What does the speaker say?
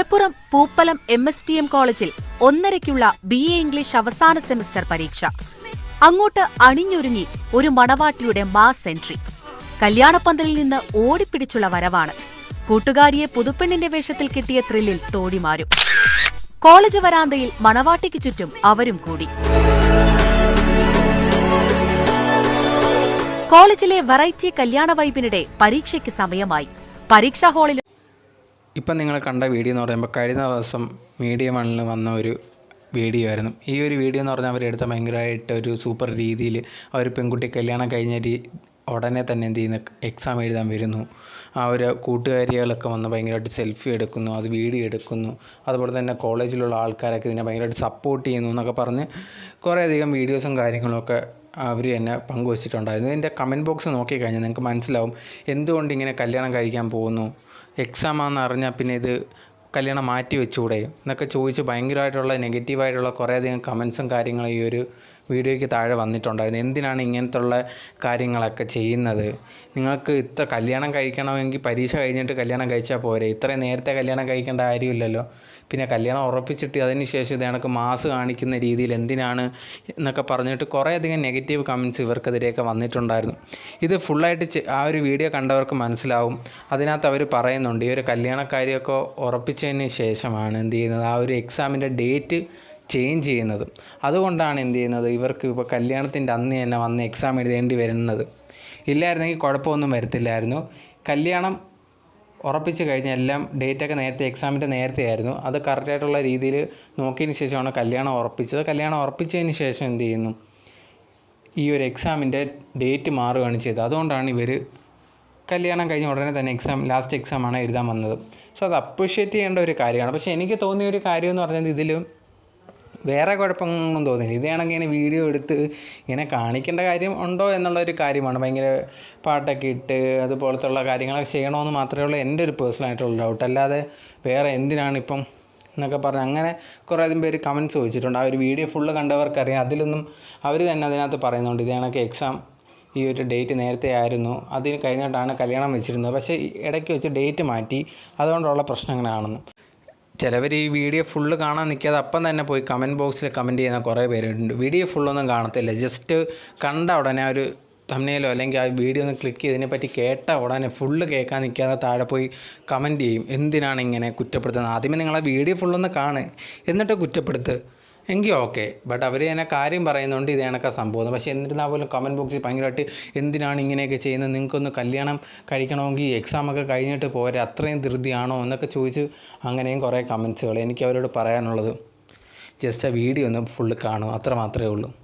Malappuram Pooppalam M S T M കോളേജിൽ ഒന്നരയ്ക്കുള്ള B A English അവസാന സെമിസ്റ്റർ പരീക്ഷ. അങ്ങോട്ട് അണിഞ്ഞൊരുങ്ങി ഒരു മണവാട്ടിയുടെ മാസ് എൻട്രി. കല്യാണപ്പന്തലിൽ നിന്ന് ഓടിപ്പിടിച്ചുള്ള വരവാണ്. കൂട്ടുകാരിയെ പുതുപ്പെണ്ണിന്റെ വേഷത്തിൽ കിട്ടിയ ത്രില്ലിൽ തോടിമാരും കോളേജ് വരാന്തയിൽ മണവാട്ടിക്ക് ചുറ്റും അവരും കൂടി. കോളേജിലെ വെറൈറ്റി കല്യാണ വൈബിനിടെ പരീക്ഷയ്ക്ക് സമയമായി. പരീക്ഷാ ഹാളിൽ ഇപ്പം നിങ്ങൾ കണ്ട വീഡിയോ എന്ന് പറയുമ്പോൾ കഴിഞ്ഞ ദിവസം മീഡിയ വണ്ണിൽ വന്ന ഒരു വീഡിയോ ആയിരുന്നു. ഈ ഒരു വീഡിയോ എന്ന് പറഞ്ഞാൽ അവരെടുത്ത ഭയങ്കരമായിട്ട് ഒരു സൂപ്പർ രീതിയിൽ ഒരു പെൺകുട്ടി കല്യാണം കഴിഞ്ഞ ഉടനെ തന്നെ എന്ത് ചെയ്യുന്ന? എക്സാം എഴുതാൻ വരുന്നു. ആ ഒരു കൂട്ടുകാരികളൊക്കെ വന്ന് ഭയങ്കരമായിട്ട് സെൽഫി എടുക്കുന്നു അത് വീഡിയോ എടുക്കുന്നു. അതുപോലെ തന്നെ കോളേജിലുള്ള ആൾക്കാരൊക്കെ ഇതിനെ ഭയങ്കരമായിട്ട് സപ്പോർട്ട് ചെയ്യുന്നു എന്നൊക്കെ പറഞ്ഞ് കുറേയധികം വീഡിയോസും കാര്യങ്ങളൊക്കെ അവർ തന്നെ പങ്കുവച്ചിട്ടുണ്ടായിരുന്നു. ഇതിന്റെ കമന്റ് ബോക്സ് നോക്കിക്കഴിഞ്ഞാൽ നിങ്ങൾക്ക് മനസ്സിലാവും എന്തുകൊണ്ട് ഇങ്ങനെ കല്യാണം കഴിക്കാൻ പോകുന്നു? എക്സാം ആണെന്ന് അറിഞ്ഞാൽ പിന്നെ ഇത് കല്യാണം മാറ്റി വെച്ചുകൂടെ എന്നൊക്കെ ചോദിച്ച് ഭയങ്കരമായിട്ടുള്ള നെഗറ്റീവായിട്ടുള്ള കുറേയധികം കമൻസും കാര്യങ്ങളും ഈ ഒരു വീഡിയോയ്ക്ക് താഴെ വന്നിട്ടുണ്ടായിരുന്നു. എന്തിനാണ് ഇങ്ങനത്തുള്ള കാര്യങ്ങളൊക്കെ ചെയ്യുന്നത്? നിങ്ങൾക്ക് ഇത്ര കല്യാണം കഴിക്കണമെങ്കിൽ പരീക്ഷ കഴിഞ്ഞിട്ട് കല്യാണം കഴിച്ചാൽ പോരെ. ഇത്രയും നേരത്തെ കല്യാണം കഴിക്കേണ്ട കാര്യമില്ലല്ലോ. പിന്നെ കല്യാണം ഉറപ്പിച്ചിട്ട് അതിന് ശേഷം ഇത് കണക്ക് മാസ് കാണിക്കുന്ന രീതിയിൽ എന്തിനാണ് എന്നൊക്കെ പറഞ്ഞിട്ട് കുറേയധികം നെഗറ്റീവ് കമൻസ് ഇവർക്കെതിരെയൊക്കെ വന്നിട്ടുണ്ടായിരുന്നു. ഇത് ഫുള്ളായിട്ട് ആ ഒരു വീഡിയോ കണ്ടവർക്ക് മനസ്സിലാവും. അതിനകത്ത് അവർ പറയുന്നുണ്ട് ഈ ഒരു കല്യാണക്കാരിയൊക്കെ ഉറപ്പിച്ചതിന് ശേഷമാണ് എന്ത് ചെയ്യുന്നത്? ആ ഒരു എക്സാമിന്റെ ഡേറ്റ് ചേഞ്ച് ചെയ്യുന്നത്. അതുകൊണ്ടാണ് എന്ത് ചെയ്യുന്നത്? ഇവർക്ക് ഇപ്പോൾ കല്യാണത്തിന്റെ അന്ന് തന്നെ വന്ന് എക്സാം എഴുതേണ്ടി വരുന്നത്. ഇല്ലായിരുന്നെങ്കിൽ കുഴപ്പമൊന്നും വരത്തില്ലായിരുന്നു. കല്യാണം ഉറപ്പിച്ച് കഴിഞ്ഞാൽ എല്ലാം ഡേറ്റൊക്കെ നേരത്തെ എക്സാമിന്റെ നേരത്തെ ആയിരുന്നു. അത് കറക്റ്റായിട്ടുള്ള രീതിയിൽ നോക്കിയതിന് ശേഷമാണ് കല്യാണം ഉറപ്പിച്ചത്. കല്യാണം ഉറപ്പിച്ചതിന് ശേഷം എന്ത് ചെയ്യുന്നു? ഈ ഒരു എക്സാമിന്റെ ഡേറ്റ് മാറുകയാണ് ചെയ്തത്. അതുകൊണ്ടാണ് ഇവർ കല്യാണം കഴിഞ്ഞ ഉടനെ തന്നെ എക്സാം ലാസ്റ്റ് എക്സാമാണ് എഴുതാൻ വന്നത്. സോ അത് അപ്രിഷ്യേറ്റ് ചെയ്യേണ്ട ഒരു കാര്യമാണ്. പക്ഷേ എനിക്ക് തോന്നിയ ഒരു കാര്യം എന്ന് ഇതിലും വേറെ കുഴപ്പങ്ങളൊന്നും തോന്നിയില്ല. ഇതാണെങ്കിൽ ഇങ്ങനെ വീഡിയോ എടുത്ത് ഇങ്ങനെ കാണിക്കേണ്ട കാര്യം ഉണ്ടോ എന്നുള്ള ഒരു കാര്യമാണ്. ഭയങ്കര പാട്ടൊക്കെ ഇട്ട് അതുപോലത്തുള്ള കാര്യങ്ങളൊക്കെ ചെയ്യണമെന്ന് മാത്രമേ ഉള്ളൂ. എന്റെ ഒരു പേഴ്സണലായിട്ടുള്ള ഡൗട്ട് അല്ലാതെ വേറെ എന്തിനാണ് ഇപ്പം എന്നൊക്കെ പറഞ്ഞ് അങ്ങനെ കുറേ അധികം പേര് കമന്റ്സ് ചോദിച്ചിട്ടുണ്ട്. ആ ഒരു വീഡിയോ ഫുള്ള് കണ്ടവർക്കറിയാം. അതിലൊന്നും അവർ തന്നെ അതിനകത്ത് പറയുന്നുണ്ട്. ഇത് കണക്ക് എക്സാം ഈ ഒരു ഡേറ്റ് നേരത്തെ ആയിരുന്നു. അതിന് കഴിഞ്ഞിട്ടാണ് കല്യാണം വെച്ചിരുന്നത്. പക്ഷേ ഇടയ്ക്ക് വെച്ച് ഡേറ്റ് മാറ്റി. അതുകൊണ്ടുള്ള പ്രശ്നങ്ങളാണെന്ന്. ചിലവർ ഈ വീഡിയോ ഫുള്ള് കാണാൻ നിൽക്കാതെ അപ്പം തന്നെ പോയി കമന്റ് ബോക്സിൽ കമന്റ് ചെയ്യുന്ന കുറേ പേരുണ്ട്. വീഡിയോ ഫുള്ളൊന്നും കാണത്തില്ല. ജസ്റ്റ് കണ്ട ഉടനെ ഒരു തമ്മിലോ അല്ലെങ്കിൽ ആ വീഡിയോ ഒന്ന് ക്ലിക്ക് ചെയ്തതിനെ പറ്റി കേട്ട ഉടനെ ഫുള്ള് കേൾക്കാൻ നിൽക്കാതെ താഴെ പോയി കമന്റ് ചെയ്യും. എന്തിനാണ് ഇങ്ങനെ കുറ്റപ്പെടുത്തുന്നത്? ആദ്യമേ നിങ്ങൾ ആ വീഡിയോ ഫുള്ളൊന്ന് കാണ്. എന്നിട്ട് കുറ്റപ്പെടുത്ത്. എങ്കിൽ ഓക്കെ. ബട്ട് അവർ തന്നെ കാര്യം പറയുന്നുണ്ട് ഇത് കണക്കാ സംഭവം. പക്ഷേ എന്നിരുന്നാൽ പോലും കമന്റ് ബോക്സിൽ ഭയങ്കരമായിട്ട് എന്തിനാണ് ഇങ്ങനെയൊക്കെ ചെയ്യുന്നത്? നിങ്ങൾക്കൊന്ന് കല്യാണം കഴിക്കണമെങ്കിൽ എക്സാമൊക്കെ കഴിഞ്ഞിട്ട് പോരെ അത്രയും ധൃതിയാണോ? എന്നൊക്കെ ചോദിച്ച് അങ്ങനെയും കുറേ കമൻസുകൾ എനിക്ക് അവരോട് പറയാനുള്ളത്. ജസ്റ്റ് ആ വീഡിയോ ഒന്ന് ഫുള്ള് കാണും അത്ര മാത്രമേ ഉള്ളൂ.